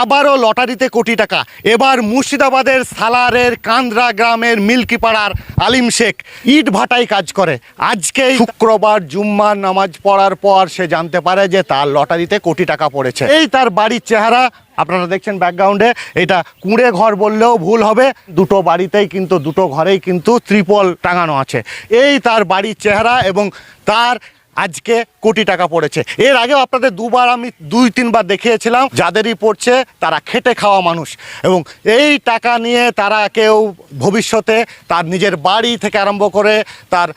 আবারও লটারিতে কোটি টাকা। এবার মুর্শিদাবাদের সালারের কান্দ্রা গ্রামের মিল্কিপাড়ার আলিম শেখ ইট ভাটায় কাজ করে। আজকে শুক্রবার জুম্মার নামাজ পড়ার পর সে জানতে পারে যে তার লটারিতে কোটি টাকা পড়েছে। এই তার বাড়ির চেহারা, আপনারা দেখছেন ব্যাকগ্রাউন্ডে, এটা কুঁড়ে ঘর বললেও ভুল হবে। দুটো বাড়িতেই কিন্তু, দুটো ঘরেই কিন্তু ত্রিপল টাঙানো আছে। এই তার বাড়ির চেহারা এবং তার আজকে কোটি টাকা পড়েছে। এর আগেও আপনাদের দুবার আমি দুই তিনবার দেখিয়েছিলাম যাদেরই পড়ছে তারা খেটে খাওয়া মানুষ। এবং এই টাকা নিয়ে তারা কেউ ভবিষ্যতে তার নিজের বাড়ি থেকে আরম্ভ করে তার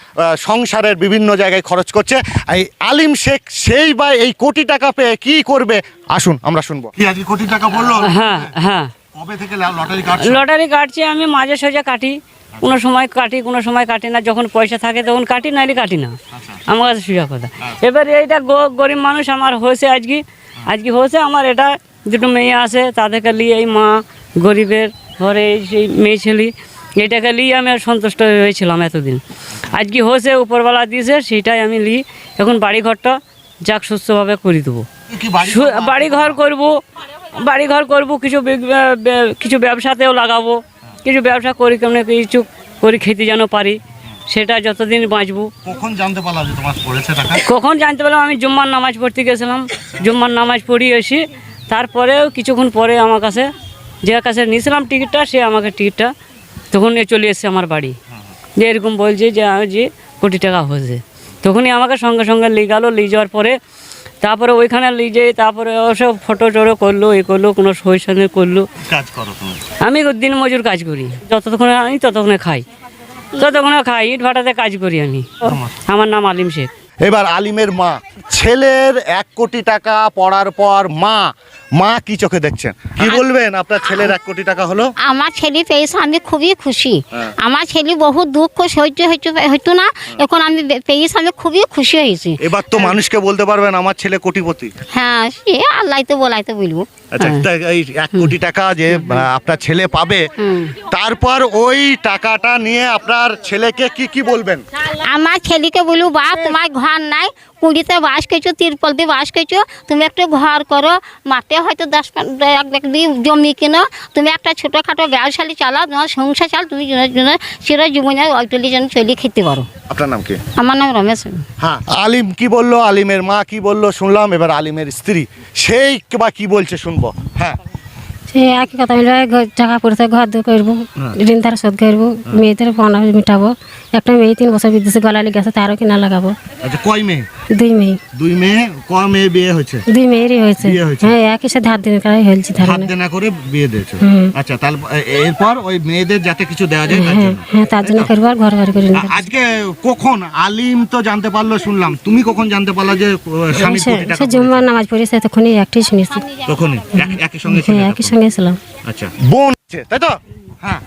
সংসারের বিভিন্ন জায়গায় খরচ করছে। এই আলিম শেখ সেই বা এই কোটি টাকা পেয়ে কি করবে? আসুন আমরা শুনব। কি আজকে কোটি টাকা বলল হ্যাঁ হ্যাঁ। কবে থেকে লটারি লটারি কাটছি আমি মাঝে সোজা কাটি। কোনো সময় কাটি কোনো সময় কাটি না। যখন পয়সা থাকে তখন কাটি নাইলে কাটি না। আমার কাছে সোজা কথা। এবার এইটা গ- গরিব মানুষ আমার হয়েছে আজকে। আজকে হয়েছে আমার এটা দুটো মেয়ে আছে তাদেরকে নিয়ে এই মা গরিবের ঘরে এই সেই মেয়ে ছেলে এইটাকে নিয়ে আমি সন্তুষ্ট হয়েছিলাম এতদিন। আজকে হয়েছে উপরবেলা দিয়েছে সেইটাই আমি নিই। এখন বাড়ি ঘরটা যাক সুস্থভাবে করে দেবো। কি বাড়ি ঘর করব বাড়ি ঘর করব কিছু কিছু ব্যবসাতেও লাগাবো। কিছু ব্যবসা করি কেমন কিছু করি খেতে যেন পারি সেটা যতদিন বাঁচবো। কখন জানতে পারলাম যে তোমার পড়েছে টাকা? কখন জানতে পারলাম আমি জুম্মার নামাজ পড়তে গেছিলাম। জুম্মার নামাজ পড়ি এসি তারপরেও কিছুক্ষণ পরে আমার কাছে যে কাছে নিয়েছিলাম টিকিটটা সে আমাকে টিকিটটা তখন নিয়ে চলে এসেছে আমার বাড়ি। যে এরকম বলছে যে আমি যে কোটি টাকা হয়েছে। তখনই আমাকে সঙ্গে সঙ্গে নিয়ে গেলো নিয়ে যাওয়ার পরে তারপরে ওইখানে নিয়ে যেয়ে তারপরে ওসব ফটো টটো করল এ করল কোনো সই সঙ্গে করল। কাজ করো তুমি। আমি দিন মজুর কাজ করি। যতক্ষণে আমি ততক্ষণে খাই। ততক্ষণে খাই ইট ভাটাতে কাজ করি আমি। আমার নাম আলিম শেখ। এবার আলিমের মা। ছেলের এক কোটি টাকা পড়ার পর মা মা কি চোখে দেখছেন? কি বলবেন? আপনার ছেলের এক কোটি টাকা হলো? আমার ছেলে পেয়েছে আমি খুবই খুশি। হ্যাঁ। আমার ছেলে বহু দুঃখ সহ্য হইতো না। এখন আমি পেয়েছি আমি খুবই খুশি হয়েছি। এবার তো মানুষকে বলতে পারবেন আমার ছেলে কোটিপতি। হ্যাঁ সে আল্লাহ তো বলাই তো বলব। আচ্ছা এই এক কোটি টাকা যে আপনার ছেলে পাবে তারপর ওই টাকাটা নিয়ে আপনার ছেলেকে কি কি বলবেন? আমার ছেলেকে বলব বা তোমার ঘর নাই কুড়িতে বাস করছ তিরপল দিয়ে বাস করছ তুমি একটা ঘর করো মাঠে হয়তো দশ এক জমি কিনো তুমি একটা ছোটোখাটো ব্যবসালি চালাও তোমার সংসার চাল তুমি জনের জন্য সেটা জীবনে ওইটলি যেন চলি খেতে পারো। আপনার নাম কি? আমার নাম রমেশ হ্যাঁ আলিম কি বলল? আলিমের মা কি বলল? শুনলাম এবার আলিমের স্ত্রী। সেই বা কি বলছে শুনব? হ্যাঁ। সে একই কথা মিলবে ঘর- টাকা পড়তে ঘর দূর করব ঋণ তার শোধ করব মেয়েদের পাওনা মিটাবো। একটা মেয়ে তিন বছর বিদেশে গলালি গেছে তারও কিনা লাগাবো। আচ্ছা কয় মেয়ে? দুই মেয়ে। দুই মেয়ে ক মেয়ে বিয়ে হয়েছে? দুই মেয়েরই হয়েছে। হ্যাঁ একই সাথে হাত দিন করাই হয়েছে দেনা করে বিয়ে দিয়েছে। আচ্ছা তাহলে এরপর ওই মেয়েদের যাতে কিছু দেওয়া যায় তার হ্যাঁ জন্য। হ্যাঁ তার জন্য করব আর ঘর বাড়ি করে আজকে কখন? আলিম তো জানতে পারল শুনলাম। তুমি কখন জানতে পারলা যে স্বামী সে জুম্মার নামাজ পড়েছে তখনই একটাই শুনেছি। তখনই? এক- একই সঙ্গে হ্যাঁ একই সঙ্গে ছিলাম আচ্ছা। বোন আছে, তাই তো? হ্যাঁ।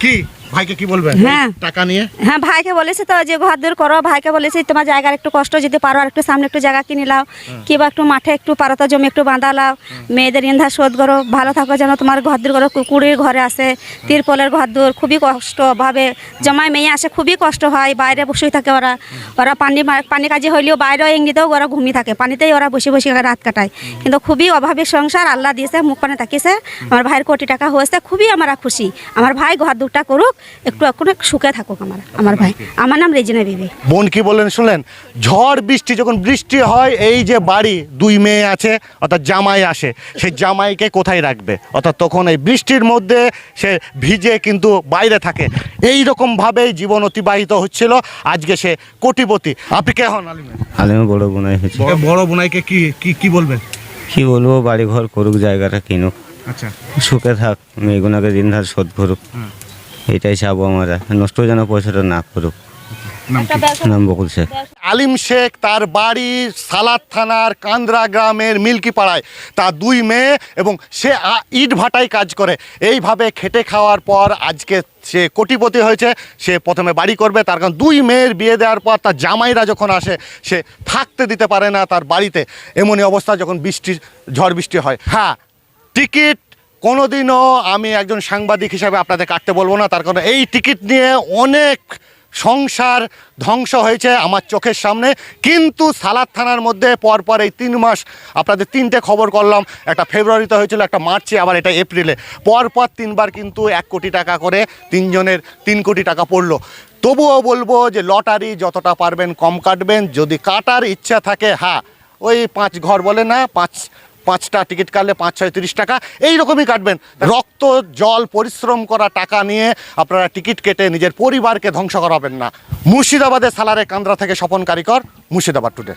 কি? ভাইকে কি বলবেন? হ্যাঁ। টাকা নিয়ে? হ্যাঁ ভাইকে বলেছে তো যে ঘর দূর করো ভাইকে বলেছে তোমার জায়গার একটু কষ্ট যদি পারো আর একটু সামনে একটু জায়গা কিনে লাও কিংবা একটু মাঠে একটু পারতা জমি একটু বাঁধা লাও মেয়েদের ইন্ধা শোধ করো ভালো থাকো যেন তোমার ঘর দূর করো কুকুরের ঘরে আসে তিরপলের ঘর দূর খুবই কষ্ট ভাবে। জমায় মেয়ে আসে খুবই কষ্ট হয় বাইরে বসেই থাকে ওরা। ওরা পানি পানি কাজে হইলেও বাইরেও এমনিতেও ওরা ঘুমিয়ে থাকে পানিতেই ওরা বসে বসে রাত কাটায়। কিন্তু খুবই অভাবের সংসার আল্লাহ দিয়েছে মুখ পানে তাকিয়েছে আমার ভাইয়ের কোটি টাকা হয়েছে খুবই আমরা খুশি। আমার ভাই ঘর দুটা করুক একটু একটু সুখে থাকুক আমার আমার ভাই। আমার নাম রেজিনা বিবি। বোন কি বললেন শুনলেন? ঝড় বৃষ্টি যখন বৃষ্টি হয় এই যে বাড়ি দুই মেয়ে আছে অর্থাৎ জামাই আসে সেই জামাইকে কোথায় রাখবে? অর্থাৎ তখন এই বৃষ্টির মধ্যে সে ভিজে কিন্তু বাইরে থাকে। এই রকমভাবেই জীবন অতিবাহিত হচ্ছিল আজকে সে কোটিপতি। আপনি কে হন আলিমে? বড় বোনাই হয়েছে। বড় বোনাইকে কি কি কি বলবেন? কি বলব বাড়ি ঘর করুক জায়গাটা কিনুক। আচ্ছা। সুখে থাক মেয়েগুনাকে ঋণ ধার শোধ করুক। এটাই চাবো আমরা। নষ্ট যেন পয়সাটা না করুক। নাম বকুল শেখ। আলিম শেখ তার বাড়ি সালাদ থানার কান্দ্রা গ্রামের মিল্কিপাড়ায়। তার দুই মেয়ে এবং সে ইট ভাটায় কাজ করে। এইভাবে খেটে খাওয়ার পর আজকে সে কোটিপতি হয়েছে। সে প্রথমে বাড়ি করবে তার কারণ দুই মেয়ের বিয়ে দেওয়ার পর তার জামাইরা যখন আসে সে থাকতে দিতে পারে না তার বাড়িতে। এমনই অবস্থা যখন বৃষ্টি ঝড় বৃষ্টি হয়। হ্যাঁ টিকিট কোনোদিনও আমি একজন সাংবাদিক হিসাবে আপনাদের কাটতে বলব না, তার কারণ এই টিকিট নিয়ে অনেক সংসার ধ্বংস হয়েছে আমার চোখের সামনে। কিন্তু সালাদ থানার মধ্যে পরপর এই তিন মাস আপনাদের তিনটে খবর করলাম, একটা ফেব্রুয়ারিতে হয়েছিল, একটা মার্চে, আবার এটা এপ্রিলে। পরপর তিনবার কিন্তু এক কোটি টাকা করে তিনজনের তিন কোটি টাকা পড়ল। তবুও বলব যে লটারি যতটা পারবেন কম কাটবেন, যদি কাটার ইচ্ছা থাকে হ্যাঁ ওই পাঁচ ঘর বলে না, পাঁচ পাঁচটা টিকিট কাটলে পাঁচ, ছয়, তিরিশ টাকা। এইরকমই কাটবেন। রক্ত, জল, পরিশ্রম করা টাকা নিয়ে আপনারা টিকিট কেটে নিজের পরিবারকে ধ্বংস করাবেন না। মুর্শিদাবাদের সালারে কান্দ্রা থেকে স্বপন কারিকর, মুর্শিদাবাদ টুডে।